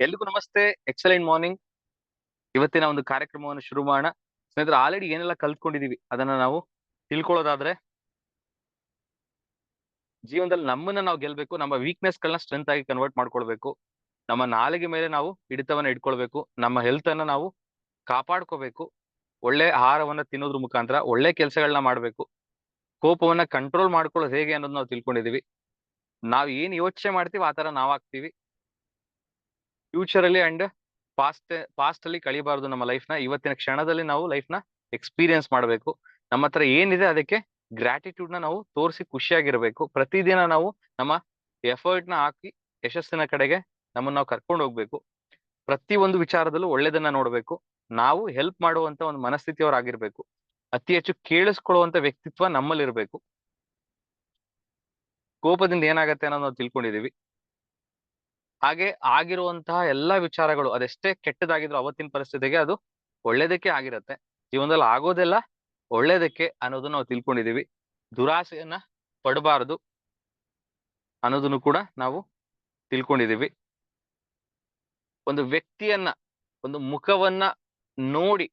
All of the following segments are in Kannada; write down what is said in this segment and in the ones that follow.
ಎಲ್ರಿಗೂ ನಮಸ್ತೆ. ಎಕ್ಸಲೆಂಟ್ ಮಾರ್ನಿಂಗ್ ಇವತ್ತಿನ ಒಂದು ಕಾರ್ಯಕ್ರಮವನ್ನು ಶುರು ಮಾಡೋಣ. ಸ್ನೇಹಿತರೆ ಆಲ್ರೆಡಿ ಏನೆಲ್ಲ ಕಲ್ತ್ಕೊಂಡಿದೀವಿ ಅದನ್ನ ನಾವು ತಿಳ್ಕೊಳ್ಳೋದಾದ್ರೆ, ಜೀವನದಲ್ಲಿ ನಮ್ಮನ್ನ ನಾವು ಗೆಲ್ಬೇಕು, ನಮ್ಮ ವೀಕ್ನೆಸ್ ಗಳನ್ನ ಸ್ಟ್ರೆಂತ್ ಆಗಿ ಕನ್ವರ್ಟ್ ಮಾಡ್ಕೊಳ್ಬೇಕು. ನಮ್ಮ ನಾಲಿಗೆ ಮೇಲೆ ನಾವು ಹಿಡಿತವನ್ನ ಇಟ್ಕೊಳ್ಬೇಕು. ನಮ್ಮ ಹೆಲ್ತ್ ಅನ್ನ ನಾವು ಕಾಪಾಡ್ಕೋಬೇಕು. ಒಳ್ಳೆ ಆಹಾರವನ್ನ ತಿನ್ನೋದ್ರ ಮುಖಾಂತರ, ಒಳ್ಳೆ ಕೆಲಸಗಳನ್ನ ಮಾಡ್ಬೇಕು. ಕೋಪವನ್ನ ಕಂಟ್ರೋಲ್ ಮಾಡ್ಕೊಳ್ಳೋದು ಹೇಗೆ ಅನ್ನೋದು ನಾವು ತಿಳ್ಕೊಂಡಿದೀವಿ ನಾವ್ ಏನ್ ಯೋಚನೆ ಮಾಡ್ತೀವಿ ಆ ತರ ಫ್ಯೂಚರ್ ಅಲ್ಲಿ ಅಂಡ್ ಪಾಸ್ಟ್ ಪಾಸ್ಟ್ ಅಲ್ಲಿ ಕಳಿಬಾರ್ದು ನಮ್ಮ ಲೈಫ್ನ. ಇವತ್ತಿನ ಕ್ಷಣದಲ್ಲಿ ನಾವು ಲೈಫ್ನ ಎಕ್ಸ್ಪೀರಿಯನ್ಸ್ ಮಾಡಬೇಕು. ನಮ್ಮ ಹತ್ರ ಏನಿದೆ ಅದಕ್ಕೆ ಗ್ರಾಟಿಟ್ಯೂಡ್ನ ನಾವು ತೋರಿಸಿ ಖುಷಿಯಾಗಿರ್ಬೇಕು. ಪ್ರತಿದಿನ ನಾವು ನಮ್ಮ ಎಫರ್ಟ್ನ ಹಾಕಿ ಯಶಸ್ಸಿನ ಕಡೆಗೆ ನಮ್ಮನ್ನ ನಾವು ಕರ್ಕೊಂಡು ಹೋಗ್ಬೇಕು. ಪ್ರತಿ ಒಂದು ವಿಚಾರದಲ್ಲೂ ಒಳ್ಳೇದನ್ನ ನೋಡ್ಬೇಕು. ನಾವು ಹೆಲ್ಪ್ ಮಾಡುವಂತ ಒಂದು ಮನಸ್ಥಿತಿಯವರಾಗಿರ್ಬೇಕು ಅತಿ ಹೆಚ್ಚು ಕೇಳಿಸ್ಕೊಳ್ಳುವಂತ ವ್ಯಕ್ತಿತ್ವ ನಮ್ಮಲ್ಲಿರ್ಬೇಕು. ಕೋಪದಿಂದ ಏನಾಗತ್ತೆ ಅನ್ನೋದು ನಾವು ತಿಳ್ಕೊಂಡಿದೀವಿ. ಹಾಗೆ ಆಗಿರುವಂತಹ ಎಲ್ಲಾ ವಿಚಾರಗಳು ಅದೆಷ್ಟೇ ಕೆಟ್ಟದಾಗಿದ್ರು ಅವತ್ತಿನ ಪರಿಸ್ಥಿತಿಗೆ ಅದು ಒಳ್ಳೇದಕ್ಕೆ ಆಗಿರತ್ತೆ. ಜೀವನದಲ್ಲಿ ಆಗೋದೆಲ್ಲ ಒಳ್ಳೇದಕ್ಕೆ ಅನ್ನೋದು ನಾವು ತಿಳ್ಕೊಂಡಿದೀವಿ ದುರಾಸೆಯನ್ನ ಪಡಬಾರದು ಅನ್ನೋದನ್ನು ಕೂಡ ನಾವು ತಿಳ್ಕೊಂಡಿದೀವಿ ಒಂದು ವ್ಯಕ್ತಿಯನ್ನ, ಒಂದು ಮುಖವನ್ನ ನೋಡಿ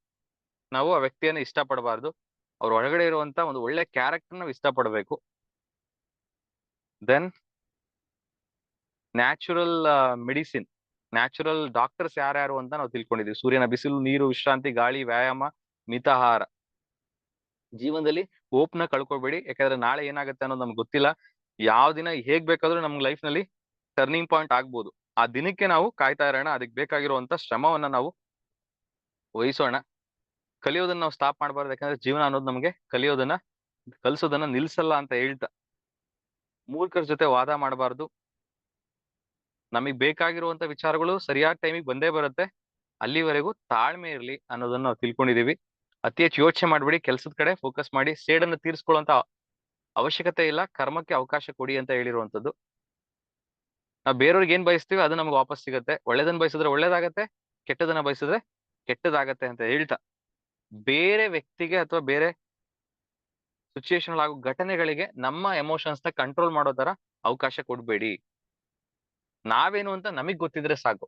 ನಾವು ಆ ವ್ಯಕ್ತಿಯನ್ನ ಇಷ್ಟಪಡಬಾರ್ದು. ಅವ್ರ ಒಳಗಡೆ ಇರುವಂತ ಒಂದು ಒಳ್ಳೆ ಕ್ಯಾರೆಕ್ಟರ್ ನಾವು ಇಷ್ಟಪಡಬೇಕು. Then natural medicine, natural doctors ಯಾರ್ಯಾರು ಅಂತ ನಾವು ತಿಳ್ಕೊಂಡಿದ್ದೀವಿ. ಸೂರ್ಯನ ಬಿಸಿಲು, ನೀರು, ವಿಶ್ರಾಂತಿ, ಗಾಳಿ, ವ್ಯಾಯಾಮ, ಮಿತಾಹಾರ. ಜೀವನದಲ್ಲಿ ಓಪ್ನ ಕಳ್ಕೊಬೇಡಿ. ಯಾಕಂದ್ರೆ ನಾಳೆ ಏನಾಗುತ್ತೆ ಅನ್ನೋದು ನಮ್ಗೆ ಗೊತ್ತಿಲ್ಲ. ಯಾವ ದಿನ ಹೇಗ್ ಬೇಕಾದ್ರೂ ನಮ್ ಲೈಫ್ನಲ್ಲಿ ಟರ್ನಿಂಗ್ ಪಾಯಿಂಟ್ ಆಗ್ಬೋದು. ಆ ದಿನಕ್ಕೆ ನಾವು ಕಾಯ್ತಾ ಇರೋಣ. ಅದಕ್ಕೆ ಬೇಕಾಗಿರುವಂತ ಶ್ರಮವನ್ನ ನಾವು ವಹಿಸೋಣ. ಕಲಿಯೋದನ್ನ ನಾವು ಸ್ಟಾಪ್ ಮಾಡಬಾರ್ದು. ಯಾಕಂದ್ರೆ ಜೀವನ ಅನ್ನೋದು ನಮ್ಗೆ ಕಲಿಯೋದನ್ನ, ಕಲಿಸೋದನ್ನ ನಿಲ್ಸಲ್ಲ ಅಂತ ಹೇಳ್ತಾ. ಮೂರ್ಖರ ಜೊತೆ ವಾದ ಮಾಡಬಾರ್ದು. ನಮಗ್ ಬೇಕಾಗಿರುವಂತ ವಿಚಾರಗಳು ಸರಿಯಾದ ಟೈಮಿಗೆ ಬಂದೇ ಬರುತ್ತೆ. ಅಲ್ಲಿವರೆಗೂ ತಾಳ್ಮೆ ಇರ್ಲಿ ಅನ್ನೋದನ್ನ ನಾವು ತಿಳ್ಕೊಂಡಿದೀವಿ. ಅತಿ ಹೆಚ್ಚು ಯೋಚನೆ ಮಾಡ್ಬಿಡಿ, ಕೆಲಸದ ಕಡೆ ಫೋಕಸ್ ಮಾಡಿ, ಸೇಡನ್ನು ತೀರಿಸ್ಕೊಳ್ಳುವಂತ ಅವಶ್ಯಕತೆ ಇಲ್ಲ, ಕರ್ಮಕ್ಕೆ ಅವಕಾಶ ಕೊಡಿ ಅಂತ ಹೇಳಿರುವಂತದ್ದು ನಾವು ಬೇರೆಯವ್ರಿಗೆ ಏನ್ ಬಯಸ್ತೀವಿ ಅದು ನಮ್ಗೆ ವಾಪಸ್ ಸಿಗತ್ತೆ. ಒಳ್ಳೇದನ್ನ ಬಯಸಿದ್ರೆ ಒಳ್ಳೇದಾಗತ್ತೆ, ಕೆಟ್ಟದನ್ನ ಬಯಸಿದ್ರೆ ಕೆಟ್ಟದಾಗತ್ತೆ ಅಂತ ಹೇಳ್ತಾ. ಬೇರೆ ವ್ಯಕ್ತಿಗೆ ಅಥವಾ ಬೇರೆ ಸಿಚುಯೇಷನ್ ಆಗೋ ಘಟನೆಗಳಿಗೆ ನಮ್ಮ ಎಮೋಷನ್ಸ್ನ ಕಂಟ್ರೋಲ್ ಮಾಡೋ ತರ ಅವಕಾಶ ಕೊಡ್ಬೇಡಿ. ನಾವೇನು ಅಂತ ನಮಗ್ ಗೊತ್ತಿದ್ರೆ ಸಾಕು.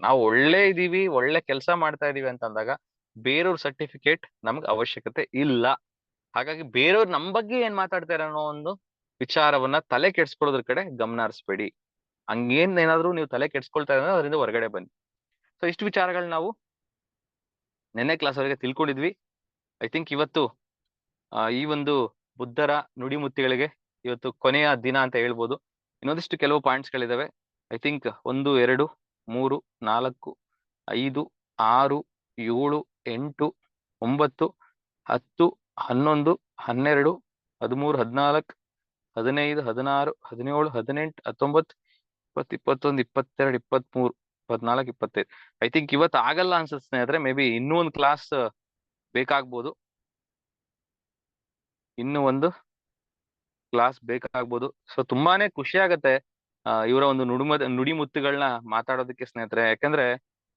ನಾವು ಒಳ್ಳೆ ಇದೀವಿ, ಒಳ್ಳೆ ಕೆಲಸ ಮಾಡ್ತಾ ಇದೀವಿ ಅಂತ ಅಂದಾಗ ಬೇರೆಯವ್ರ ಸರ್ಟಿಫಿಕೇಟ್ ನಮ್ಗ್ ಅವಶ್ಯಕತೆ ಇಲ್ಲ. ಹಾಗಾಗಿ ಬೇರೆಯವ್ರು ನಮ್ ಬಗ್ಗೆ ಏನ್ ಮಾತಾಡ್ತಾರೆ ಅನ್ನೋ ಒಂದು ವಿಚಾರವನ್ನ ತಲೆ ಕೆಡ್ಸ್ಕೊಳ್ಳೋದ್ರ ಕಡೆ ಗಮನ ಹರಿಸ್ಬೇಡಿ. ಹಂಗೇನ್ ಏನಾದ್ರು ನೀವು ತಲೆ ಕೆಡ್ಸ್ಕೊಳ್ತಾ ಇದ್ರೆ ಅದರಿಂದ ಹೊರಗಡೆ ಬನ್ನಿ. ಸೊ ಇಷ್ಟು ವಿಚಾರಗಳು ನಾವು ನೆನ್ನೆ ಕ್ಲಾಸ್ ವರೆಗೆ ತಿಳ್ಕೊಂಡಿದ್ವಿ. ಐ ಥಿಂಕ್ ಇವತ್ತು ಈ ಒಂದು ಬುದ್ಧರ ನುಡಿಮುತ್ತಿಗಳಿಗೆ ಇವತ್ತು ಕೊನೆಯ ದಿನ ಅಂತ ಹೇಳ್ಬೋದು. ಇನ್ನೊಂದಿಷ್ಟು ಕೆಲವು ಪಾಯಿಂಟ್ಸ್ ಗಳಿದಾವೆ. ಐ ಥಿಂಕ್ ಒಂದು, ಎರಡು, ಮೂರು, ನಾಲ್ಕು, ಐದು, ಆರು, ಏಳು, ಎಂಟು, ಒಂಬತ್ತು, ಹತ್ತು, ಹನ್ನೊಂದು, ಹನ್ನೆರಡು, ಹದಿಮೂರು, ಹದಿನಾಲ್ಕು, ಹದಿನೈದು, ಹದಿನಾರು, ಹದಿನೇಳು, ಹದಿನೆಂಟು, ಹತ್ತೊಂಬತ್ತು, ಇಪ್ಪತ್ತು, ಇಪ್ಪತ್ತೊಂದು, ಇಪ್ಪತ್ತೆರಡು ಇಪ್ಪತ್ಮೂರು ಇಪ್ಪತ್ನಾಲ್ಕು, ಇಪ್ಪತ್ತೈದು. ಐ ಥಿಂಕ್ ಇವತ್ತು ಆಗಲ್ಲ ಅನ್ಸುತ್ತೆ ಸ್ನೇಹಿತರೆ ಮೇ ಬಿ ಇನ್ನೂ ಒಂದು ಕ್ಲಾಸ್ ಬೇಕಾಗ್ಬೋದು. ಇನ್ನೂ ಒಂದು ಕ್ಲಾಸ್ ಬೇಕಾಗ್ಬೋದು. ಸೊ ತುಂಬಾನೇ ಖುಷಿ ಆಗತ್ತೆ. ಇವರ ಒಂದು ನುಡಿಮದ ನುಡಿಮುತ್ತುಗಳನ್ನ ಮಾತಾಡೋದಕ್ಕೆ ಸ್ನೇಹಿತರೆ, ಯಾಕಂದ್ರೆ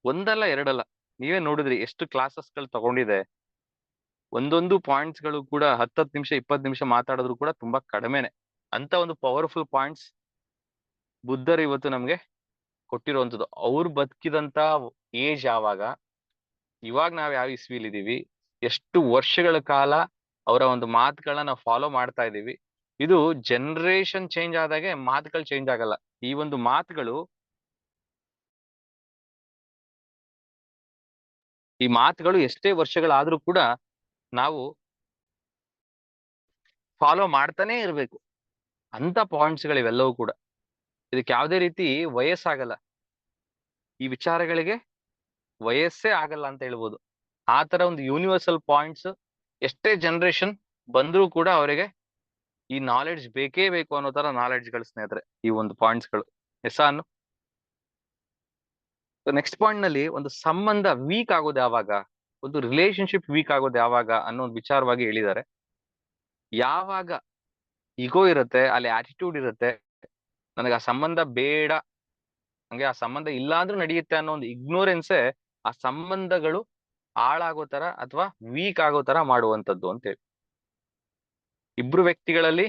ಒಂದಲ್ಲ ಎರಡಲ್ಲ, ನೀವೇ ನೋಡಿದ್ರಿ ಎಷ್ಟು ಕ್ಲಾಸಸ್ಗಳು ತಗೊಂಡಿದೆ. ಒಂದೊಂದು ಪಾಯಿಂಟ್ಸ್ಗಳು ಕೂಡ ಹತ್ತತ್ತು ನಿಮಿಷ, ಇಪ್ಪತ್ತು ನಿಮಿಷ ಮಾತಾಡಿದ್ರು ಕೂಡ ತುಂಬಾ ಕಡಿಮೆನೆ. ಅಂತ ಒಂದು ಪವರ್ಫುಲ್ ಪಾಯಿಂಟ್ಸ್ ಬುದ್ಧರು ಇವತ್ತು ನಮ್ಗೆ ಕೊಟ್ಟಿರುವಂತದ್ದು ಅವ್ರು ಬದುಕಿದಂತ ಏಜ್ ಯಾವಾಗ ಇವಾಗ ನಾವ್ ಯಾವ ಇಸ್ವಿಲ್ ಇದೀವಿ ಎಷ್ಟು ವರ್ಷಗಳ ಕಾಲ ಅವರ ಒಂದು ಮಾತುಗಳನ್ನ ನಾವು ಫಾಲೋ ಮಾಡ್ತಾ ಇದೀವಿ ಇದು ಜನರೇಷನ್ ಚೇಂಜ್ ಆದಾಗೆ ಮಾತುಗಳು ಚೇಂಜ್ ಆಗಲ್ಲ. ಈ ಒಂದು ಮಾತುಗಳು ಈ ಮಾತುಗಳು ಎಷ್ಟೇ ವರ್ಷಗಳಾದ್ರೂ ಕೂಡ ನಾವು ಫಾಲೋ ಮಾಡ್ತಾನೆ ಇರಬೇಕು. ಅಂತ ಪಾಯಿಂಟ್ಸ್ ಗಳಿವೆಲ್ಲವೂ ಕೂಡ. ಇದಕ್ಕೆ ಯಾವುದೇ ರೀತಿ ವಯಸ್ಸಾಗಲ್ಲ. ಈ ವಿಚಾರಗಳಿಗೆ ವಯಸ್ಸೇ ಆಗಲ್ಲ ಅಂತ ಹೇಳ್ಬೋದು. ಆ ತರ ಒಂದು ಯೂನಿವರ್ಸಲ್ ಪಾಯಿಂಟ್ಸ್ ಎಷ್ಟೇ ಜನರೇಷನ್ ಬಂದ್ರೂ ಕೂಡ ಅವರಿಗೆ ಈ ನಾಲೆಡ್ಜ್ ಬೇಕೇ ಬೇಕು ಅನ್ನೋ ತರ ನಾಲೆಡ್ಜ್ಗಳು ಸ್ನೇಹಿತರೆ, ಈ ಒಂದು ಪಾಯಿಂಟ್ಸ್ಗಳು. ಎಸ್ ಅನ್ನು? ನೆಕ್ಸ್ಟ್ ಪಾಯಿಂಟ್ನಲ್ಲಿ ಒಂದು ಸಂಬಂಧ ವೀಕ್ ಆಗೋದು ಯಾವಾಗ? ಒಂದು ರಿಲೇಶನ್ಶಿಪ್ ವೀಕ್ ಆಗೋದು ಯಾವಾಗ ಅನ್ನೋ ಒಂದು ವಿಚಾರವಾಗಿ ಹೇಳಿದ್ದಾರೆ. ಯಾವಾಗ ಇಗೋ ಇರುತ್ತೆ, ಅಲ್ಲಿ ಆಟಿಟ್ಯೂಡ್ ಇರುತ್ತೆ, ನನಗೆ ಆ ಸಂಬಂಧ ಬೇಡ ಹಂಗೆ ಆ ಸಂಬಂಧ ಇಲ್ಲ ಅಂದ್ರೂ ನಡೆಯುತ್ತೆ ಅನ್ನೋ ಒಂದು ಇಗ್ನೋರೆನ್ಸೇ ಆ ಸಂಬಂಧಗಳು ಹಾಳಾಗೋ ತರ ಅಥವಾ ವೀಕ್ ಆಗೋ ತರ ಮಾಡುವಂತದ್ದು ಅಂತೇಳಿ ಇಬ್ರು ವ್ಯಕ್ತಿಗಳಲ್ಲಿ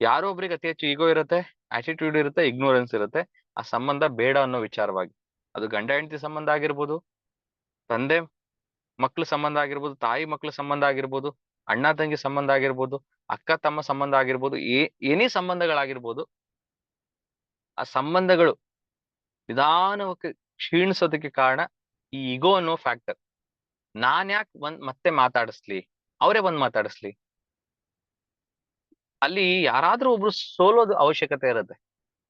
ಯಾರೋ ಒಬ್ರಿಗೆ ಅತಿ ಹೆಚ್ಚು ಈಗೋ ಇರುತ್ತೆ ಆಟಿಟ್ಯೂಡ್ ಇರುತ್ತೆ ಇಗ್ನೋರೆನ್ಸ್ ಇರುತ್ತೆ, ಆ ಸಂಬಂಧ ಬೇಡ ಅನ್ನೋ ವಿಚಾರವಾಗಿ. ಅದು ಗಂಡ ಹೆಂಡತಿ ಸಂಬಂಧ ಆಗಿರ್ಬೋದು, ತಂದೆ ಮಕ್ಳ ಸಂಬಂಧ ಆಗಿರ್ಬೋದು, ತಾಯಿ ಮಕ್ಳ ಸಂಬಂಧ ಆಗಿರ್ಬೋದು, ಅಣ್ಣ ತಂಗಿ ಸಂಬಂಧ ಆಗಿರ್ಬೋದು, ಅಕ್ಕ ತಮ್ಮ ಸಂಬಂಧ ಆಗಿರ್ಬೋದು, ಏ, ಏನೇ ಸಂಬಂಧಗಳಾಗಿರ್ಬೋದು, ಆ ಸಂಬಂಧಗಳು ನಿಧಾನವಾಗಿ ಕ್ಷೀಣಿಸೋದಕ್ಕೆ ಕಾರಣ ಈ ಈಗೋ ಅನ್ನೋ ಫ್ಯಾಕ್ಟರ್ ನಾನ್ ಯಾಕೆ ಒಂದ್ ಮತ್ತೆ ಮಾತಾಡಿಸ್ಲಿ, ಅವರೇ ಬಂದ್ ಮಾತಾಡಿಸ್ಲಿ. ಅಲ್ಲಿ ಯಾರಾದ್ರೂ ಒಬ್ರು ಸೋಲೋದು ಅವಶ್ಯಕತೆ ಇರುತ್ತೆ.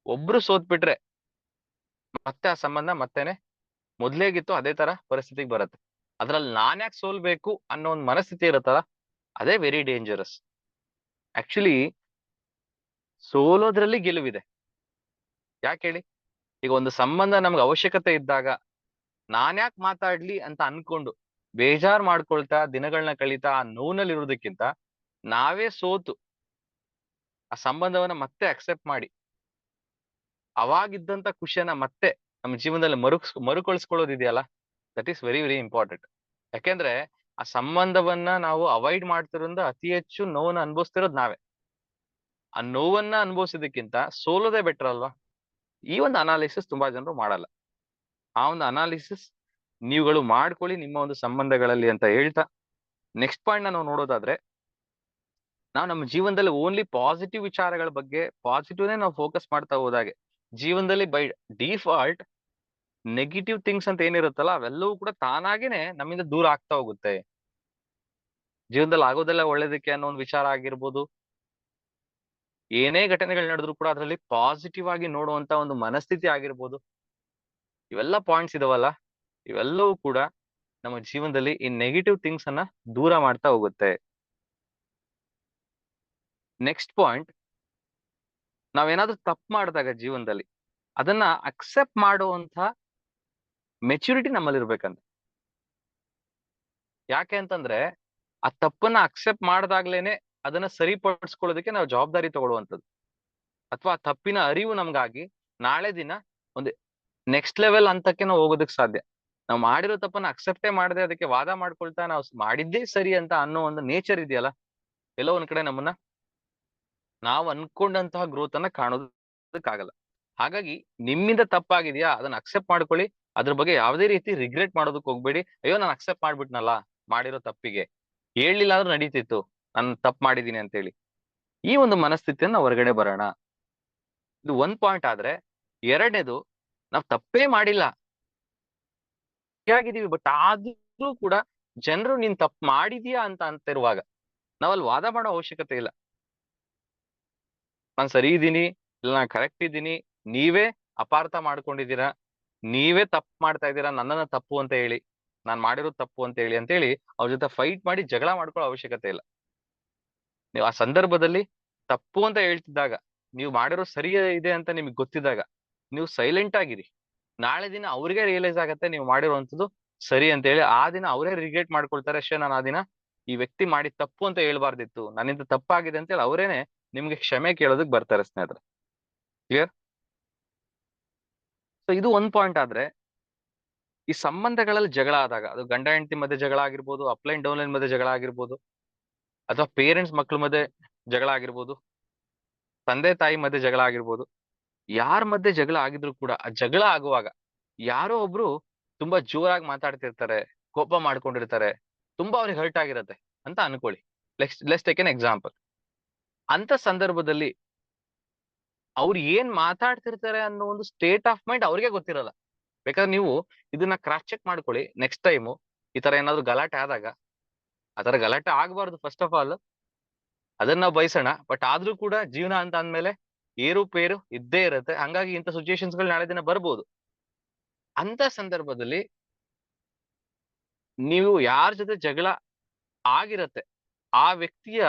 ಒಬ್ರು ಸೋತ್ ಬಿಟ್ರೆ ಮತ್ತೆ ಆ ಸಂಬಂಧ ಮತ್ತೆನೆ ಮೊದ್ಲೇಗಿತ್ತು ಅದೇ ತರ ಪರಿಸ್ಥಿತಿಗೆ ಬರುತ್ತೆ. ಅದ್ರಲ್ಲಿ ನಾನ್ ಯಾಕೆ ಸೋಲ್ಬೇಕು ಅನ್ನೋ ಒಂದು ಮನಸ್ಥಿತಿ ಇರುತ್ತಲ್ಲ, ಅದೇ ವೆರಿ ಡೇಂಜರಸ್ ಆಕ್ಚುಲಿ ಸೋಲೋದ್ರಲ್ಲಿ ಗೆಲುವಿದೆ. ಯಾಕೆ ಹೇಳಿ? ಈಗ ಒಂದು ಸಂಬಂಧ ನಮ್ಗೆ ಅವಶ್ಯಕತೆ ಇದ್ದಾಗ ನಾನ್ ಯಾಕೆ ಮಾತಾಡ್ಲಿ ಅಂತ ಅನ್ಕೊಂಡು ಬೇಜಾರ್ ಮಾಡ್ಕೊಳ್ತಾ ದಿನಗಳನ್ನ ಕಳೀತಾ ಆ ನೋವ್ನಲ್ಲಿ ಇರೋದಕ್ಕಿಂತ ನಾವೇ ಸೋತು ಆ ಸಂಬಂಧವನ್ನ ಮತ್ತೆ ಅಕ್ಸೆಪ್ಟ್ ಮಾಡಿ. ಅವಾಗಿದ್ದಂತ ಖುಷಿಯನ್ನ ಮತ್ತೆ ನಮ್ಮ ಜೀವನದಲ್ಲಿ ಮರುಕ್ಸ್, ಮರುಕಳಿಸ್ಕೊಳ್ಳೋದಿದೆಯಲ್ಲ? That is very very important ಯಾಕೆಂದ್ರೆ ಆ ಸಂಬಂಧವನ್ನ ನಾವು ಅವಾಯ್ಡ್ ಮಾಡ್ತಿರೋದ್ರಿಂದ ಅತಿ ಹೆಚ್ಚು ನೋವನ್ನ ಅನುಭವಿಸ್ತಿರೋದು ನಾವೇ. ಆ ನೋವನ್ನ ಅನುಭವಿಸೋದಕ್ಕಿಂತ ಸೋಲೋದೇ ಬೆಟರ್ ಅಲ್ವಾ? ಈ ಒಂದು ಅನಾಲಿಸಿಸ್ ತುಂಬಾ ಜನರು ಮಾಡಲ್ಲ. ಆ ಒಂದು ಅನಾಲಿಸಿಸ್ ನೀವುಗಳು ಮಾಡ್ಕೊಳ್ಳಿ ನಿಮ್ಮ ಒಂದು ಸಂಬಂಧಗಳಲ್ಲಿ ಅಂತ ಹೇಳ್ತಾ ನೆಕ್ಸ್ಟ್ ಪಾಯಿಂಟ್ ನಾವು ನೋಡೋದಾದ್ರೆ ನಾವು ನಮ್ಮ ಜೀವನದಲ್ಲಿ ಓನ್ಲಿ ಪಾಸಿಟಿವ್ ವಿಚಾರಗಳ ಬಗ್ಗೆ ಪಾಸಿಟಿವ್ನೇ ನಾವು ಫೋಕಸ್ ಮಾಡ್ತಾ ಹೋದಾಗೆ. ಜೀವನದಲ್ಲಿ ಬೈ ಡಿಫಾಲ್ಟ್ ನೆಗೆಟಿವ್ ಥಿಂಗ್ಸ್ ಅಂತ ಏನಿರುತ್ತಲ್ಲ ಅವೆಲ್ಲವೂ ಕೂಡ ತಾನಾಗೇನೆ ನಮ್ಮಿಂದ ದೂರ ಆಗ್ತಾ ಹೋಗುತ್ತೆ. ಜೀವನದಲ್ಲಿ ಆಗೋದೆಲ್ಲ ಒಳ್ಳೇದಕ್ಕೆ ಅನ್ನೋ ಒಂದು ವಿಚಾರ ಆಗಿರ್ಬೋದು. ಏನೇ ಘಟನೆಗಳು ನಡೆದ್ರು ಕೂಡ ಅದರಲ್ಲಿ ಪಾಸಿಟಿವ್ ಆಗಿ ನೋಡುವಂತ ಒಂದು ಮನಸ್ಥಿತಿ ಆಗಿರ್ಬೋದು. ಇವೆಲ್ಲ ಪಾಯಿಂಟ್ಸ್ ಇದಾವಲ್ಲ, ಇವೆಲ್ಲವೂ ಕೂಡ ನಮ್ಮ ಜೀವನದಲ್ಲಿ ಈ ನೆಗೆಟಿವ್ ಥಿಂಗ್ಸ್ ಅನ್ನ ದೂರ ಮಾಡ್ತಾ ಹೋಗುತ್ತೆ. ನೆಕ್ಸ್ಟ್ ಪಾಯಿಂಟ್ ನಾವೇನಾದ್ರೂ ತಪ್ಪು ಮಾಡಿದಾಗ ಜೀವನದಲ್ಲಿ ಅದನ್ನ ಅಕ್ಸೆಪ್ಟ್ ಮಾಡುವಂತ ಮೆಚುರಿಟಿ ನಮ್ಮಲ್ಲಿ ಇರ್ಬೇಕಂತ ಯಾಕೆ ಅಂತಂದ್ರೆ ಆ ತಪ್ಪನ್ನ ಅಕ್ಸೆಪ್ಟ್ ಮಾಡ್ದಾಗ್ಲೇನೆ ಅದನ್ನ ಸರಿಪಡಿಸ್ಕೊಳ್ಳೋದಕ್ಕೆ ನಾವು ಜವಾಬ್ದಾರಿ ತಗೊಳ್ಳುವಂಥದ್ದು. ಅಥವಾ ಆ ತಪ್ಪಿನ ಅರಿವು ನಮ್ಗಾಗಿ ನಾಳೆ ದಿನ ಒಂದು ನೆಕ್ಸ್ಟ್ ಲೆವೆಲ್ ಹಂತಕ್ಕೆ ನಾವು ಹೋಗೋದಕ್ಕೆ ಸಾಧ್ಯ. ನಾವು ಮಾಡಿರೋ ತಪ್ಪನ್ನ ಅಕ್ಸೆಪ್ಟೇ ಮಾಡದೆ ಅದಕ್ಕೆ ವಾದ ಮಾಡ್ಕೊಳ್ತಾ ನಾವು ಮಾಡಿದ್ದೇ ಸರಿ ಅಂತ ಅನ್ನೋ ಒಂದು ನೇಚರ್ ಇದೆಯಲ್ಲ? ಎಲ್ಲೋ ಒಂದ್ ಕಡೆ ನಮ್ಮನ್ನ ನಾವು ಅನ್ಕೊಂಡಂತಹ ಗ್ರೋತ್ ಅನ್ನ ಕಾಣೋದಕ್ಕಾಗಲ್ಲ. ಹಾಗಾಗಿ ನಿಮ್ಮಿಂದ ತಪ್ಪಾಗಿದೆಯಾ, ಅದನ್ನ ಅಕ್ಸೆಪ್ಟ್ ಮಾಡ್ಕೊಳ್ಳಿ. ಅದ್ರ ಬಗ್ಗೆ ಯಾವುದೇ ರೀತಿ ರಿಗ್ರೆಟ್ ಮಾಡೋದಕ್ಕೆ ಹೋಗ್ಬೇಡಿ. ಅಯ್ಯೋ, ನಾನು ಅಕ್ಸೆಪ್ಟ್ ಮಾಡ್ಬಿಟ್ನಲ್ಲ, ಮಾಡಿರೋ ತಪ್ಪಿಗೆ. ಹೇಳಿಲ್ಲ ಆದ್ರೂ ನಡೀತಿತ್ತು, ನಾನು ತಪ್ಪು ಮಾಡಿದ್ದೀನಿ ಅಂತೇಳಿ. ಈ ಒಂದು ಮನಸ್ಥಿತಿಯನ್ನ ಹೊರಗಡೆ ಬರೋಣ. ಇದು ಒಂದ್ ಪಾಯಿಂಟ್ ಆದ್ರೆ, ಎರಡನೇದು, ನಾವ್ ತಪ್ಪೇ ಮಾಡಿಲ್ಲ. ಆಗಿದೀವಿ ಬಟ್ ಆದ್ರೂ ಕೂಡ ಜನರು ನೀನ್ ತಪ್ಪು ಮಾಡಿದೀಯಾ ಅಂತ ಅಂತಿರುವಾಗ, ನಾವಲ್ಲಿ ವಾದ ಮಾಡೋ ಅವಶ್ಯಕತೆ ಇಲ್ಲ. ನಾನ್ ಸರಿ ಇದ್ದೀನಿ, ಇಲ್ಲ ನಾನ್ ಕರೆಕ್ಟ್ ಇದ್ದೀನಿ, ನೀವೇ ಅಪಾರ್ಥ ಮಾಡ್ಕೊಂಡಿದ್ದೀರಾ? ನೀವೇ ತಪ್ಪು ಮಾಡ್ತಾ ಇದ್ದೀರಾ? ನನ್ನನ್ನ ತಪ್ಪು ಅಂತ ಹೇಳಿ, ನಾನ್ ಮಾಡಿರೋದು ತಪ್ಪು ಅಂತ ಹೇಳಿ ಅಂತ ಹೇಳಿ ಅವ್ರ ಜೊತೆ ಫೈಟ್ ಮಾಡಿ ಜಗಳ ಮಾಡ್ಕೊಳ್ಳೋ ಅವಶ್ಯಕತೆ ಇಲ್ಲ. ನೀವು ಆ ಸಂದರ್ಭದಲ್ಲಿ ತಪ್ಪು ಅಂತ ಹೇಳ್ತಿದ್ದಾಗ, ನೀವು ಮಾಡಿರೋ ಸರಿ ಇದೆ ಅಂತ ನಿಮ್ಗೆ ಗೊತ್ತಿದ್ದಾಗ, ನೀವು ಸೈಲೆಂಟ್ ಆಗಿರಿ. ನಾಳೆ ದಿನ ಅವ್ರಿಗೆ ರಿಯಲೈಸ್ ಆಗತ್ತೆ ನೀವು ಮಾಡಿರುವಂತದ್ದು ಸರಿ ಅಂತ ಹೇಳಿ, ಆ ದಿನ ಅವರೇ ರಿಗ್ರೆಟ್ ಮಾಡ್ಕೊಳ್ತಾರೆ ಅಷ್ಟೇ ನಾನು ಆ ದಿನ ಈ ವ್ಯಕ್ತಿ ಮಾಡಿದ ತಪ್ಪು ಅಂತ ಹೇಳ್ಬಾರ್ದಿತ್ತು, ನನ್ನಿಂದ ತಪ್ಪಾಗಿದೆ ಅಂತ ಹೇಳಿ ಅವರೇನೆ ನಿಮ್ಗೆ ಕ್ಷಮೆ ಕೇಳೋದಕ್ ಬರ್ತಾರೆ ಸ್ನೇಹಿತರೆ. ಕ್ಲಿಯರ್ ಸೊ ಇದು ಒಂದ್ ಪಾಯಿಂಟ್ ಆದ್ರೆ, ಈ ಸಂಬಂಧಗಳಲ್ಲಿ ಜಗಳ ಆದಾಗ, ಅದು ಗಂಡ ಹೆಂಡತಿ ಮಧ್ಯೆ ಜಗಳ ಆಗಿರ್ಬೋದು ಅಪ್ಲೈನ್ ಡೌನ್ಲೈನ್ ಮಧ್ಯೆ ಜಗಳ ಆಗಿರ್ಬೋದು, ಅಥವಾ ಪೇರೆಂಟ್ಸ್ ಮಕ್ಳ ಮಧ್ಯೆ ಜಗಳ ಆಗಿರ್ಬೋದು, ತಂದೆ ತಾಯಿ ಮಧ್ಯೆ ಜಗಳ ಆಗಿರ್ಬೋದು, ಯಾರ ಮಧ್ಯೆ ಜಗಳ ಆಗಿದ್ರು ಕೂಡ, ಆ ಜಗಳ ಆಗುವಾಗ ಯಾರೋ ಒಬ್ರು ತುಂಬಾ ಜೋರಾಗಿ ಮಾತಾಡ್ತಿರ್ತಾರೆ, ಕೋಪ ಮಾಡ್ಕೊಂಡಿರ್ತಾರೆ, ತುಂಬಾ ಅವ್ರಿಗೆ ಹರ್ಟ್ ಆಗಿರತ್ತೆ ಅಂತ ಅನ್ಕೊಳ್ಳಿ. Let's let's take an example ಅಂತ ಸಂದರ್ಭದಲ್ಲಿ ಅವ್ರು ಏನ್ ಮಾತಾಡ್ತಿರ್ತಾರೆ ಅನ್ನೋ ಒಂದು ಸ್ಟೇಟ್ ಆಫ್ ಮೈಂಡ್ ಅವ್ರಿಗೆ ಗೊತ್ತಿರಲ್ಲ. ಬೇಕಾದ್ರೆ ನೀವು ಇದನ್ನ ಕ್ರಾಸ್ ಚೆಕ್ ಮಾಡ್ಕೊಳ್ಳಿ ನೆಕ್ಸ್ಟ್ ಟೈಮು ಈ ತರ ಏನಾದ್ರು ಗಲಾಟೆ ಆದಾಗ. ಆ ಗಲಾಟೆ ಆಗ್ಬಾರ್ದು ಫಸ್ಟ್ ಆಫ್ ಆಲ್ ಅದನ್ನ ಬಯಸೋಣ. ಬಟ್ ಆದ್ರೂ ಕೂಡ ಜೀವನ ಅಂತ ಅಂದ್ಮೇಲೆ ಏರುಪೇರು ಇದ್ದೇ ಇರುತ್ತೆ. ಹಂಗಾಗಿ ಇಂಥ ಸಿಚುಯೇಷನ್ಸ್ಗಳು ನಾಳೆ ದಿನ ಬರ್ಬೋದು. ಅಂತ ಸಂದರ್ಭದಲ್ಲಿ ನೀವು ಯಾರ ಜೊತೆ ಜಗಳ ಆಗಿರತ್ತೆ, ಆ ವ್ಯಕ್ತಿಯ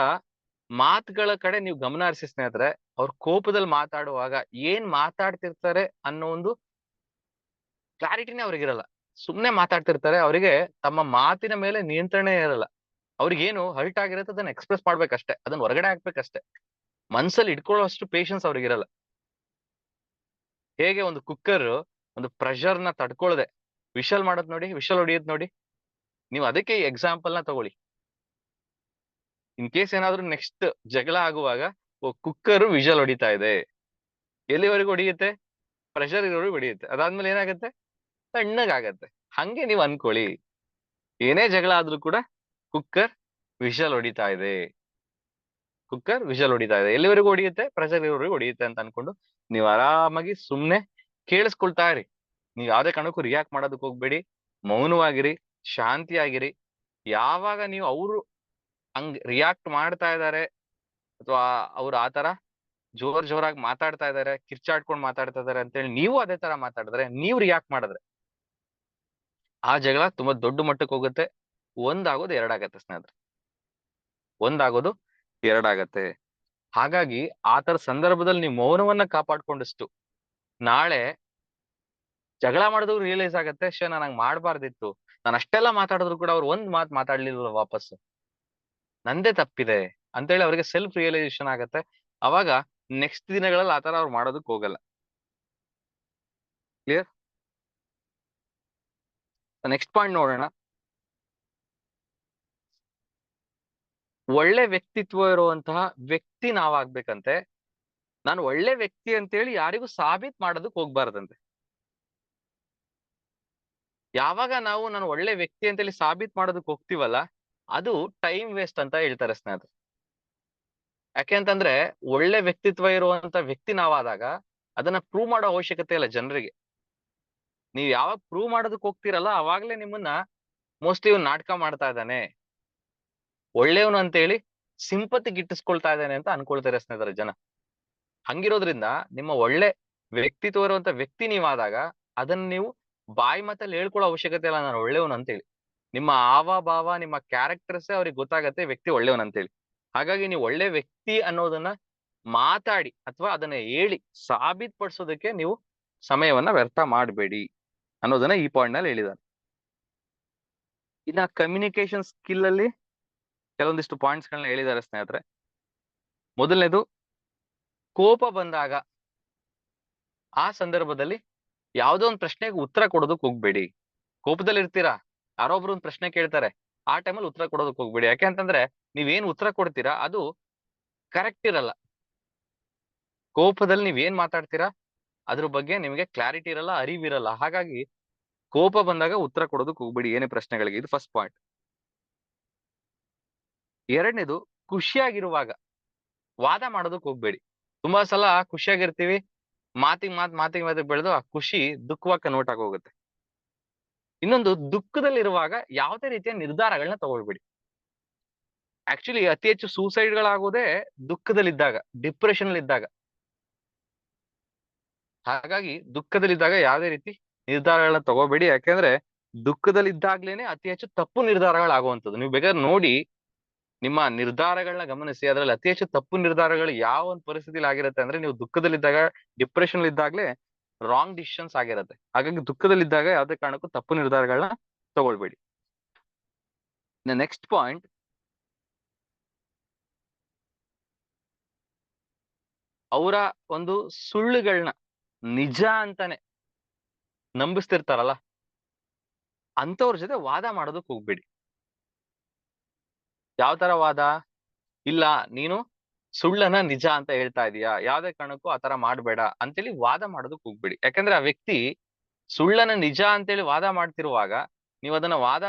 ಮಾತುಗಳ ಕಡೆ ನೀವು ಗಮನ ಹರಿಸಿ ಸ್ನೇಹಿತರೆ, ಅವ್ರ ಕೋಪದಲ್ಲಿ ಮಾತಾಡುವಾಗ ಏನ್ ಮಾತಾಡ್ತಿರ್ತಾರೆ ಅನ್ನೋ ಒಂದು ಕ್ಲಾರಿಟಿನೇ ಅವ್ರಿಗಿರಲ್ಲ. ಸುಮ್ನೆ ಮಾತಾಡ್ತಿರ್ತಾರೆ, ಅವರಿಗೆ ತಮ್ಮ ಮಾತಿನ ಮೇಲೆ ನಿಯಂತ್ರಣ ಇರಲ್ಲ. ಅವ್ರಿಗೇನು ಹರ್ಟ್ ಆಗಿರುತ್ತೆ ಅದನ್ನ ಎಕ್ಸ್ಪ್ರೆಸ್ ಮಾಡ್ಬೇಕಷ್ಟೇ, ಅದನ್ನ ಹೊರಗಡೆ ಹಾಕ್ಬೇಕಷ್ಟೇ. ಮನ್ಸಲ್ಲಿ ಇಟ್ಕೊಳ್ಳೋಷ್ಟು ಪೇಶನ್ಸ್ ಅವ್ರಿಗಿರಲ್ಲ. ಹೇಗೆ ಒಂದು ಕುಕ್ಕರ್ ಒಂದು ಪ್ರೆಷರ್ನ ನ ತಡ್ಕೊಳ್ದೆ ವಿಶಲ್ ಮಾಡೋದ್ ನೋಡಿ ವಿಶಲ್ ಹೊಡಿಯೋದ್ ನೋಡಿ, ನೀವು ಅದಕ್ಕೆ ಎಕ್ಸಾಂಪಲ್ನ ತಗೊಳ್ಳಿ. ಇನ್ ಕೇಸ್ ಏನಾದ್ರೂ ನೆಕ್ಸ್ಟ್ ಜಗಳ ಆಗುವಾಗ ಕುಕ್ಕರ್ ವಿಜಲ್ ಹೊಡಿತಾ ಇದೆ. ಎಲ್ಲಿವರೆಗೂ ಹೊಡಿಯುತ್ತೆ? ಪ್ರೆಷರ್ ಇರೋರು ಹೊಡಿಯುತ್ತೆ. ಅದಾದ್ಮೇಲೆ ಏನಾಗುತ್ತೆ? ತಣ್ಣಗಾಗತ್ತೆ. ಹಂಗೆ ನೀವ್ ಅನ್ಕೊಳ್ಳಿ. ಏನೇ ಜಗಳ ಆದ್ರೂ ಕೂಡ ಕುಕ್ಕರ್ ವಿಷಲ್ ಹೊಡಿತಾ ಇದೆ. ಕುಕ್ಕರ್ ವಿಷಲ್ ಹೊಡಿತಾ ಇದೆ. ಎಲ್ಲಿವರೆಗೂ ಹೊಡಿಯುತ್ತೆ? ಪ್ರೆಷರ್ ಇರೋವರೆಗೂ ಹೊಡಿಯುತ್ತೆ ಅಂತ ಅನ್ಕೊಂಡು ನೀವು ಆರಾಮಾಗಿ ಸುಮ್ನೆ ಕೇಳಿಸ್ಕೊಳ್ತಾ ಇರಿ. ನೀವು ಯಾವ್ದೇ ಕಾರಣಕ್ಕೂ ರಿಯಾಕ್ಟ್ ಮಾಡೋದಕ್ಕೆ ಹೋಗ್ಬೇಡಿ. ಮೌನವಾಗಿರಿ. ಶಾಂತಿಯಾಗಿರಿ. ಯಾವಾಗ ನೀವು ಅವರು ಹಂಗ್ ರಿಯಾಕ್ಟ್ ಮಾಡ್ತಾ ಇದ್ದಾರೆ ಅಥವಾ ಅವ್ರು ಆತರ ಜೋರ್ ಜೋರಾಗಿ ಮಾತಾಡ್ತಾ ಇದಾರೆ, ಕಿರ್ಚಾಡ್ಕೊಂಡ್ ಮಾತಾಡ್ತಾ ಇದಾರೆ ಅಂತೇಳಿ ನೀವು ಅದೇ ತರ ಮಾತಾಡಿದ್ರೆ ನೀವು ರಿಯಾಕ್ಟ್ ಮಾಡಿದ್ರೆ ಆ ಜಗಳ ತುಂಬಾ ದೊಡ್ಡ ಮಟ್ಟಕ್ಕೆ ಹೋಗುತ್ತೆ. ಒಂದಾಗೋದು ಎರಡಾಗತ್ತೆ ಸ್ನೇಹಿತರೆ. ಒಂದಾಗೋದು ಎರಡಾಗತ್ತೆ. ಹಾಗಾಗಿ ಆತರ ಸಂದರ್ಭದಲ್ಲಿ ನೀವು ಮೌನವನ್ನ ಕಾಪಾಡ್ಕೊಂಡಷ್ಟು ನಾಳೆ ಜಗಳ ಮಾಡಿದ್ರು ರಿಯಲೈಸ್ ಆಗತ್ತೆ ಶೇ ನಾನು ಹಂಗ್ ಮಾಡ್ಬಾರ್ದಿತ್ತು. ನಾನು ಅಷ್ಟೆಲ್ಲ ಮಾತಾಡಿದ್ರು ಕೂಡ ಅವ್ರು ಒಂದ್ ಮಾತ್ ಮಾತಾಡ್ಲಿಲ್ಲ ವಾಪಸ್ ನಂದೇ ತಪ್ಪಿದೆ ಅಂತೇಳಿ ಅವ್ರಿಗೆ ಸೆಲ್ಫ್ ರಿಯಲೈಸೇಷನ್ ಆಗತ್ತೆ. ಅವಾಗ ನೆಕ್ಸ್ಟ್ ದಿನಗಳಲ್ಲಿ ಆತರ ಅವ್ರು ಮಾಡೋದಕ್ಕೆ ಹೋಗಲ್ಲ. ಕ್ಲಿಯರ್ ನೆಕ್ಸ್ಟ್ ಪಾಯಿಂಟ್ ನೋಡೋಣ. ಒಳ್ಳೆ ವ್ಯಕ್ತಿತ್ವ ಇರುವಂತಹ ವ್ಯಕ್ತಿ ನಾವಾಗ್ಬೇಕಂತೆ. ನಾನು ಒಳ್ಳೆ ವ್ಯಕ್ತಿ ಅಂತೇಳಿ ಯಾರಿಗೂ ಸಾಬೀತ್ ಮಾಡೋದಕ್ಕೆ ಹೋಗ್ಬಾರ್ದಂತೆ. ಯಾವಾಗ ನಾವು ನಾನು ಒಳ್ಳೆ ವ್ಯಕ್ತಿ ಅಂತೇಳಿ ಸಾಬೀತ್ ಮಾಡೋದಕ್ಕೆ ಹೋಗ್ತೀವಲ್ಲ ಅದು ಟೈಮ್ ವೇಸ್ಟ್ ಅಂತ ಹೇಳ್ತಾರೆ ಸ್ನೇಹಿತರೆ. ಯಾಕೆ ಅಂತಂದ್ರೆ ಒಳ್ಳೆ ವ್ಯಕ್ತಿತ್ವ ಇರುವಂತ ವ್ಯಕ್ತಿ ನಾವಾದಾಗ ಅದನ್ನ ಪ್ರೂವ್ ಮಾಡೋ ಅವಶ್ಯಕತೆ ಇಲ್ಲ ಜನರಿಗೆ. ನೀವ್ ಯಾವಾಗ ಪ್ರೂವ್ ಮಾಡೋದಕ್ಕೆ ಹೋಗ್ತಿರಲ್ಲ ಅವಾಗ್ಲೇ ನಿಮ್ಮನ್ನ ಮೋಸ್ಟ್ಲಿ ಇವ್ ನಾಟಕ ಮಾಡ್ತಾ ಇದ್ದಾನೆ. ಒಳ್ಳೆಯವನು ಅಂತೇಳಿ ಸಿಂಪತಿ ಗಿಟ್ಟಿಸ್ಕೊಳ್ತಾ ಇದ್ದಾನೆ ಅಂತ ಅನ್ಕೊಳ್ತಾರೆ ಸ್ನೇಹಿತರೆ ಜನ. ಹಂಗಿರೋದ್ರಿಂದ ನಿಮ್ಮ ಒಳ್ಳೆ ವ್ಯಕ್ತಿತ್ವ ಇರುವಂತ ವ್ಯಕ್ತಿ ನೀವಾದಾಗ ಅದನ್ನ ನೀವು ಬಾಯಿ ಮಾತಲ್ಲಿ ಹೇಳ್ಕೊಳ್ಳೋ ಅವಶ್ಯಕತೆ ಇಲ್ಲ ನಾನು ಒಳ್ಳೆಯವನು ಅಂತೇಳಿ. ನಿಮ್ಮ ಆವ ಭಾವ ನಿಮ್ಮ ಕ್ಯಾರೆಕ್ಟರ್ಸೇ ಅವ್ರಿಗೆ ಗೊತ್ತಾಗತ್ತೆ ವ್ಯಕ್ತಿ ಒಳ್ಳೆಯವನಂತೇಳಿ ಹಾಗಾಗಿ ನೀವು ಒಳ್ಳೆ ವ್ಯಕ್ತಿ ಅನ್ನೋದನ್ನ ಮಾತಾಡಿ ಅಥವಾ ಅದನ್ನ ಹೇಳಿ ಸಾಬೀತ್ ಪಡಿಸೋದಕ್ಕೆ ನೀವು ಸಮಯವನ್ನ ವ್ಯರ್ಥ ಮಾಡಬೇಡಿ ಅನ್ನೋದನ್ನ ಈ ಪಾಯಿಂಟ್ನಲ್ಲಿ ಹೇಳಿದ್ದಾರೆ ಇನ್ನ ಕಮ್ಯುನಿಕೇಶನ್ ಸ್ಕಿಲ್ ಅಲ್ಲಿ ಕೆಲವೊಂದಿಷ್ಟು ಪಾಯಿಂಟ್ಸ್ ಗಳನ್ನ ಹೇಳಿದ್ದಾರೆ ಸ್ನೇಹಿತರೆ. ಮೊದಲನೇದು, ಕೋಪ ಬಂದಾಗ ಆ ಸಂದರ್ಭದಲ್ಲಿ ಯಾವುದೋ ಒಂದು ಪ್ರಶ್ನೆಗೆ ಉತ್ತರ ಕೊಡೋದಕ್ಕೆ ಹೋಗ್ಬೇಡಿ. ಕೋಪದಲ್ಲಿ ಇರ್ತೀರಾ ಯಾರೊಬ್ರು ಒಂದು ಪ್ರಶ್ನೆ ಕೇಳ್ತಾರೆ, ಆ ಟೈಮಲ್ಲಿ ಉತ್ತರ ಕೊಡೋದಕ್ಕೆ ಹೋಗ್ಬೇಡಿ. ಯಾಕೆ ಅಂತಂದ್ರೆ, ನೀವೇನ್ ಉತ್ತರ ಕೊಡ್ತೀರಾ, ಅದು ಕರೆಕ್ಟ್ ಇರಲ್ಲ. ಕೋಪದಲ್ಲಿ ನೀವ್ ಏನ್ ಮಾತಾಡ್ತೀರಾ, ಅದ್ರ ಬಗ್ಗೆ ನಿಮಗೆ ಕ್ಲಾರಿಟಿ ಇರಲ್ಲ ಅರಿವಿರಲ್ಲ ಹಾಗಾಗಿ ಕೋಪ ಬಂದಾಗ ಉತ್ತರ ಕೊಡೋದಕ್ಕೆ ಹೋಗ್ಬೇಡಿ, ಏನೇ ಪ್ರಶ್ನೆಗಳಿಗೆ. ಇದು ಫಸ್ಟ್ ಪಾಯಿಂಟ್. ಎರಡನೇದು, ಖುಷಿಯಾಗಿರುವಾಗ. ವಾದ ಮಾಡೋದಕ್ಕೆ ಹೋಗ್ಬೇಡಿ. ತುಂಬಾ ಸಲ ಖುಷಿಯಾಗಿರ್ತೀವಿ, ಮಾತಿಗೆ ಮಾತ್, ಮಾತಿಗೆ ಮಾತಿಗೆ ಬೆಳೆದು ಆ ಖುಷಿ ದುಃಖವಾಗಿ ಕನ್ವರ್ಟ್ ಆಗೋಗುತ್ತೆ. ಇನ್ನೊಂದು ದುಃಖದಲ್ಲಿರುವಾಗ ಯಾವುದೇ ರೀತಿಯ ನಿರ್ಧಾರಗಳನ್ನ ತಗೊಳ್ಬೇಡಿ. ಆಕ್ಚುಲಿ ಅತಿ ಹೆಚ್ಚು ಸೂಸೈಡ್ ಗಳಾಗೋದೇ ದುಃಖದಲ್ಲಿದ್ದಾಗ ಡಿಪ್ರೆಷನ್ ಇದ್ದಾಗ. ಹಾಗಾಗಿ ದುಃಖದಲ್ಲಿದ್ದಾಗ ಯಾವುದೇ ರೀತಿ ನಿರ್ಧಾರಗಳನ್ನ ತಗೋಬೇಡಿ. ಯಾಕೆಂದ್ರೆ ದುಃಖದಲ್ಲಿದ್ದಾಗ್ಲೇನೆ ಅತಿ ಹೆಚ್ಚು ತಪ್ಪು ನಿರ್ಧಾರಗಳಾಗುವಂಥದ್ದು. ನೀವು ಬೇಕಾದ್ರೆ ನೋಡಿ ನಿಮ್ಮ ನಿರ್ಧಾರಗಳನ್ನ ಗಮನಿಸಿ. ಅದರಲ್ಲಿ ಅತಿ ಹೆಚ್ಚು ತಪ್ಪು ನಿರ್ಧಾರಗಳು ಯಾವ ಒಂದು ಪರಿಸ್ಥಿತಿಲಿ ಆಗಿರುತ್ತೆ ಅಂದ್ರೆ ನೀವು ದುಃಖದಲ್ಲಿದ್ದಾಗ ಡಿಪ್ರೆಷನ್ ಇದ್ದಾಗ್ಲೇ ರಾಂಗ್ ಡಿಸಿಷನ್ಸ್ ಆಗಿರುತ್ತೆ. ಹಾಗಾಗಿ ದುಃಖದಲ್ಲಿದ್ದಾಗ ಯಾವುದೇ ಕಾರಣಕ್ಕೂ ತಪ್ಪು ನಿರ್ಧಾರಗಳನ್ನ ತಗೊಳ್ಬೇಡಿ. ನೆಕ್ಸ್ಟ್ ಪಾಯಿಂಟ್ ಅವರ ಒಂದು ಸುಳ್ಳುಗಳನ್ನ ನಿಜ ಅಂತಾನೆ ನಂಬಿಸ್ತಿರ್ತಾರಲ್ಲ ಅಂತವ್ರ ಜೊತೆ ವಾದ ಮಾಡೋದಕ್ ಹೋಗ್ಬೇಡಿ. ಯಾವ ತರ ವಾದ? ಇಲ್ಲ, ನೀನು ಸುಳ್ಳನ್ನ ನಿಜ ಅಂತ ಹೇಳ್ತಾ ಇದೀಯಾ? ಯಾವ್ದೇ ಕಾರಣಕ್ಕೂ ಆತರ ಮಾಡ್ಬೇಡ ಅಂತೇಳಿ ವಾದ ಮಾಡೋದಕ್ಕೆ ಹೋಗ್ಬೇಡಿ. ಯಾಕಂದ್ರೆ ಆ ವ್ಯಕ್ತಿ ಸುಳ್ಳನ್ನ ನಿಜ ಅಂತೇಳಿ ವಾದ ಮಾಡ್ತಿರುವಾಗ ನೀವು ಅದನ್ನ ವಾದ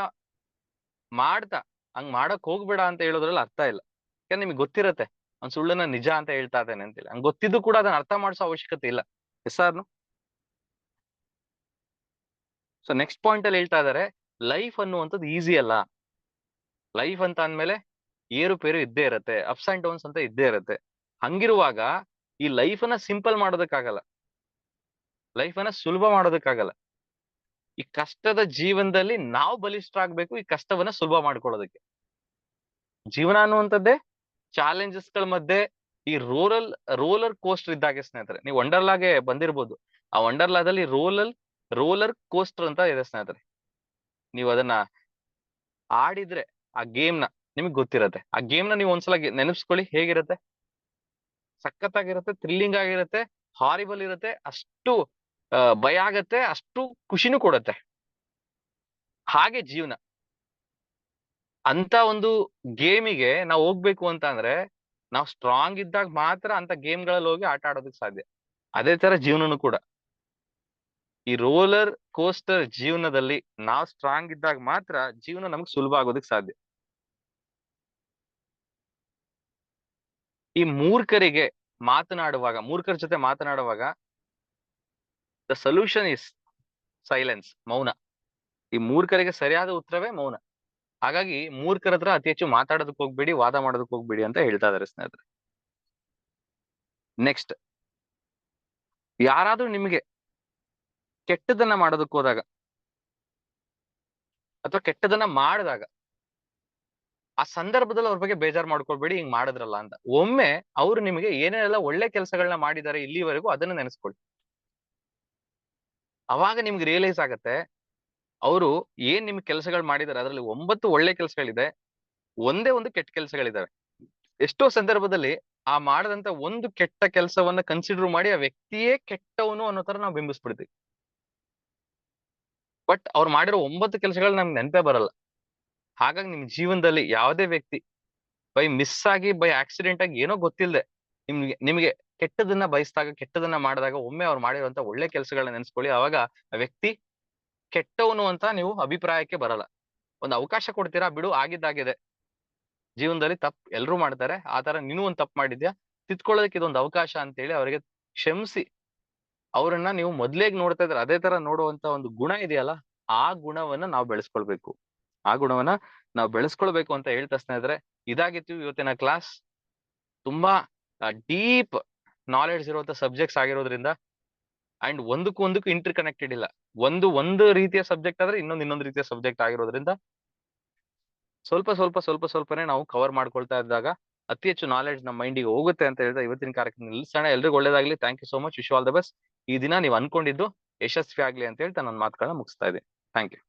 ಮಾಡ್ತಾ ಹಂಗ್ ಮಾಡಕ್ ಹೋಗ್ಬೇಡ ಅಂತ ಹೇಳೋದ್ರಲ್ಲಿ ಅರ್ಥ ಇಲ್ಲ. ಯಾಕಂದ್ರೆ ನಿಮ್ಗೆ ಗೊತ್ತಿರತ್ತೆ ಅವ್ನ್ ಸುಳ್ಳನ್ನ ನಿಜ ಅಂತ ಹೇಳ್ತಾ ಇದ್ದಾನೆ ಅಂತೇಳಿ. ಹಂಗ್ ಗೊತ್ತಿದ್ದು ಕೂಡ ಅದನ್ನ ಅರ್ಥ ಮಾಡಿಸೋ ಅವಶ್ಯಕತೆ ಇಲ್ಲ. ಎಸ್ ಆರ್ನು ಸೊ ನೆಕ್ಸ್ಟ್ ಪಾಯಿಂಟ್ ಅಲ್ಲಿ ಹೇಳ್ತಾ ಇದಾರೆ ಲೈಫ್ ಅನ್ನುವಂಥದ್ದು ಈಸಿ ಅಲ್ಲ. ಲೈಫ್ ಅಂತ ಅಂದ್ಮೇಲೆ ಏರುಪೇರು ಇದ್ದೇ ಇರತ್ತೆ ಅಪ್ಸ್ ಅಂಡ್ ಡೌನ್ಸ್ ಅಂತ ಇದ್ದೇ ಇರತ್ತೆ. ಹಂಗಿರುವಾಗ ಈ ಲೈಫ್ ಸಿಂಪಲ್ ಮಾಡೋದಕ್ಕಾಗಲ್ಲ. ಲೈಫ್ ಅನ್ನ ಸುಲಭ ಮಾಡೋದಕ್ಕಾಗಲ್ಲ. ಈ ಕಷ್ಟದ ಜೀವನದಲ್ಲಿ ನಾವು ಬಲಿಷ್ಠರಾಗ್ಬೇಕು, ಈ ಕಷ್ಟವನ್ನ ಸುಲಭ ಮಾಡ್ಕೊಳ್ಳೋದಕ್ಕೆ. ಜೀವನ ಅನ್ನುವಂಥದ್ದೇ ಚಾಲೆಂಜಸ್ಗಳ ಮಧ್ಯೆ ಈ ರೂರಲ್ ರೋಲರ್ ಕೋಸ್ಟರ್ ಇದ್ದಾಗೆ ಸ್ನೇಹಿತರೆ. ನೀವು ವಂಡರ್ಲಾಗೆ ಬಂದಿರ್ಬೋದು. ಆ ವಂಡರ್ಲಾದಲ್ಲಿ ರೋಲಲ್ ರೋಲರ್ ಕೋಸ್ಟರ್ ಅಂತ ಇದೆ ಸ್ನೇಹಿತರೆ. ನೀವು ಅದನ್ನ ಆಡಿದ್ರೆ, ಆ ಗೇಮ್ನ ನಿಮ್ಗೆ ಗೊತ್ತಿರತ್ತೆ. ಆ ಗೇಮ್ನ ನೀವು ಒಂದ್ಸಲ ನೆನಪಿಸ್ಕೊಳ್ಳಿ, ಹೇಗಿರತ್ತೆ? ಸಖತ್ತಾಗಿರತ್ತೆ ಥ್ರಿಲ್ಲಿಂಗ್ ಆಗಿರುತ್ತೆ ಹಾರಿಬಲ್ ಇರುತ್ತೆ, ಅಷ್ಟು ಭಯ ಆಗತ್ತೆ, ಅಷ್ಟು ಖುಷಿನೂ ಕೊಡತ್ತೆ. ಹಾಗೆ ಜೀವನ. ಅಂತ ಒಂದು ಗೇಮಿಗೆ ನಾವು ಹೋಗ್ಬೇಕು ಅಂತ ಅಂದ್ರೆ, ನಾವು ಸ್ಟ್ರಾಂಗ್ ಇದ್ದಾಗ ಮಾತ್ರ ಅಂತ ಗೇಮ್ಗಳಲ್ಲಿ ಹೋಗಿ ಆಟ ಆಡೋದಕ್ಕೆ ಸಾಧ್ಯ. ಅದೇ ತರ ಜೀವನನು ಕೂಡ. ಈ ರೋಲರ್ ಕೋಸ್ಟರ್ ಜೀವನದಲ್ಲಿ ನಾವು ಸ್ಟ್ರಾಂಗ್ ಇದ್ದಾಗ ಮಾತ್ರ ಜೀವನ ನಮ್ಗೆ ಸುಲಭ ಆಗೋದಕ್ಕೆ ಸಾಧ್ಯ. ಈ ಮೂರ್ಖರಿಗೆ ಮಾತನಾಡುವಾಗ, ಮೂರ್ಖರ ಜೊತೆ ಮಾತನಾಡುವಾಗ ದ ಸೊಲ್ಯೂಷನ್ ಇಸ್ ಸೈಲೆನ್ಸ್ ಮೌನ. ಈ ಮೂರ್ಖರಿಗೆ ಸರಿಯಾದ ಉತ್ತರವೇ ಮೌನ. ಹಾಗಾಗಿ ಮೂರ್ಖರ ಹತ್ರ ಅತಿ ಹೆಚ್ಚು ಮಾತಾಡೋದಕ್ಕೆ ಹೋಗ್ಬೇಡಿ, ವಾದ ಮಾಡೋದಕ್ಕೆ ಹೋಗ್ಬೇಡಿ ಅಂತ ಹೇಳ್ತಾ ಇದಾರೆ ಸ್ನೇಹಿತರೆ. ನೆಕ್ಸ್ಟ್ ಯಾರಾದ್ರೂ ನಿಮಗೆ ಕೆಟ್ಟದನ್ನ ಮಾಡೋದಕ್ಕೆ ಹೋದಾಗ ಅಥವಾ ಕೆಟ್ಟದನ್ನ ಮಾಡಿದಾಗ ಆ ಸಂದರ್ಭದಲ್ಲಿ ಅವ್ರ ಬಗ್ಗೆ ಬೇಜಾರ್ ಮಾಡ್ಕೊಳ್ಬೇಡಿ, ಹಿಂಗ್ ಮಾಡಿದ್ರಲ್ಲ ಅಂತ. ಒಮ್ಮೆ ಅವ್ರು ನಿಮಗೆ ಏನೇನೆಲ್ಲ ಒಳ್ಳೆ ಕೆಲಸಗಳನ್ನ ಮಾಡಿದ್ದಾರೆ ಇಲ್ಲಿವರೆಗೂ ಅದನ್ನ ನೆನೆಸ್ಕೊಳ್ಳಿ. ಅವಾಗ ನಿಮ್ಗೆ ರಿಯಲೈಸ್ ಆಗತ್ತೆ, ಅವರು ಏನ್ ನಿಮ್ಗೆ ಕೆಲಸಗಳು ಮಾಡಿದ್ದಾರೆ ಅದರಲ್ಲಿ ಒಂಬತ್ತು ಒಳ್ಳೆ ಕೆಲಸಗಳಿದೆ, ಒಂದೇ ಒಂದು ಕೆಟ್ಟ ಕೆಲಸಗಳಿದಾವೆ. ಎಷ್ಟೋ ಸಂದರ್ಭದಲ್ಲಿ ಆ ಮಾಡದಂತ ಒಂದು ಕೆಟ್ಟ ಕೆಲಸವನ್ನ ಕನ್ಸಿಡರ್ ಮಾಡಿ ಆ ವ್ಯಕ್ತಿಯೇ ಕೆಟ್ಟವನು ಅನ್ನೋ ತರ ನಾವು ಬಿಂಬಿಸ್ಬಿಡ್ತೀವಿ. ಬಟ್ ಅವ್ರು ಮಾಡಿರೋ ಒಂಬತ್ತು ಕೆಲಸಗಳು ನಮ್ಗೆ ನೆನಪೇ ಬರಲ್ಲ. ಹಾಗಾಗಿ ನಿಮ್ ಜೀವನದಲ್ಲಿ ಯಾವುದೇ ವ್ಯಕ್ತಿ ಬೈ ಮಿಸ್ ಆಗಿ ಬೈ ಆಕ್ಸಿಡೆಂಟ್ ಆಗಿ ಏನೋ ಗೊತ್ತಿಲ್ಲದೆ ನಿಮ್ಗೆ, ನಿಮಗೆ ಕೆಟ್ಟದನ್ನ ಬಯಸಿದಾಗ, ಕೆಟ್ಟದನ್ನ ಮಾಡಿದಾಗ ಒಮ್ಮೆ ಅವ್ರು ಮಾಡಿರುವಂತ ಒಳ್ಳೆ ಕೆಲಸಗಳನ್ನ ನೆನೆಸ್ಕೊಳ್ಳಿ. ಅವಾಗ ಆ ವ್ಯಕ್ತಿ ಕೆಟ್ಟವನು ಅಂತ ನೀವು ಅಭಿಪ್ರಾಯಕ್ಕೆ ಬರಲ್ಲ. ಒಂದು ಅವಕಾಶ ಕೊಡ್ತೀರಾ ಬಿಡು, ಆಗಿದ್ದಾಗಿದೆ. ಜೀವನದಲ್ಲಿ ತಪ್ಪು ಎಲ್ಲರೂ ಮಾಡ್ತಾರೆ. ಆ ತರ ನೀನು ಒಂದು ತಪ್ಪು ಮಾಡಿದ್ಯಾ? ತಿದ್ಕೊಳ್ಳೋದಕ್ಕೆ ಇದೊಂದು ಅವಕಾಶ ಅಂತೇಳಿ ಅವರಿಗೆ ಕ್ಷಮಿಸಿ. ಅವರನ್ನ ನೀವು ಮೊದ್ಲೇಗ್ ನೋಡ್ತಾ ಇದ್ರೆ ಅದೇ ತರ ನೋಡುವಂತ ಒಂದು ಗುಣ ಇದೆಯಲ್ಲ, ಆ ಗುಣವನ್ನ ನಾವು ಬೆಳೆಸ್ಕೊಳ್ಬೇಕು. ಆ ಗುಣವನ್ನ ನಾವು ಬೆಳೆಸ್ಕೊಳ್ಬೇಕು ಅಂತ ಹೇಳ್ತಾ ಸ್ನೇಹಿತರೆ, ಇದಾಗಿತ್ತು ಇವತ್ತಿನ ಕ್ಲಾಸ್. ತುಂಬಾ ಡೀಪ್ ನಾಲೆಡ್ಜ್ ಇರುವಂತ ಸಬ್ಜೆಕ್ಟ್ಸ್ ಆಗಿರೋದ್ರಿಂದ ಅಂಡ್ ಒಂದಕ್ಕೂ ಒಂದಕ್ಕೂ ಇಂಟರ್ ಕನೆಕ್ಟೆಡ್ ಇಲ್ಲ. ಒಂದು ಒಂದು ರೀತಿಯ ಸಬ್ಜೆಕ್ಟ್ ಆದ್ರೆ ಇನ್ನೊಂದು ಇನ್ನೊಂದು ರೀತಿಯ ಸಬ್ಜೆಕ್ಟ್ ಆಗಿರೋದ್ರಿಂದ ಸ್ವಲ್ಪ ಸ್ವಲ್ಪ ಸ್ವಲ್ಪ, ಸ್ವಲ್ಪನೇ ನಾವು ಕವರ್ ಮಾಡ್ಕೊಳ್ತಾ ಇದ್ದಾಗ ಅತಿ ಹೆಚ್ಚು ನಾಲೆಡ್ಜ್ ನಮ್ಮ ಮೈಂಡಿಗೆ ಹೋಗುತ್ತೆ ಅಂತ ಹೇಳ್ತಾ ಇವತ್ತಿನ ಕಾರ್ಯಕ್ರಮ ನಿಲ್ಲಿಸೋಣ. ಎಲ್ರಿಗೂ ಒಳ್ಳೇದಾಗ್ಲಿ. Thank you so much wish all the best ಈ ದಿನ ನೀವು ಅನ್ಕೊಂಡಿದ್ದು ಯಶಸ್ವಿ ಆಗ್ಲಿ ಅಂತ ಹೇಳ್ತಾ ನನ್ನ ಮಾತುಗಳನ್ನ ಮುಗಿಸ್ತಾ ಇದ್ದೀನಿ. Thank you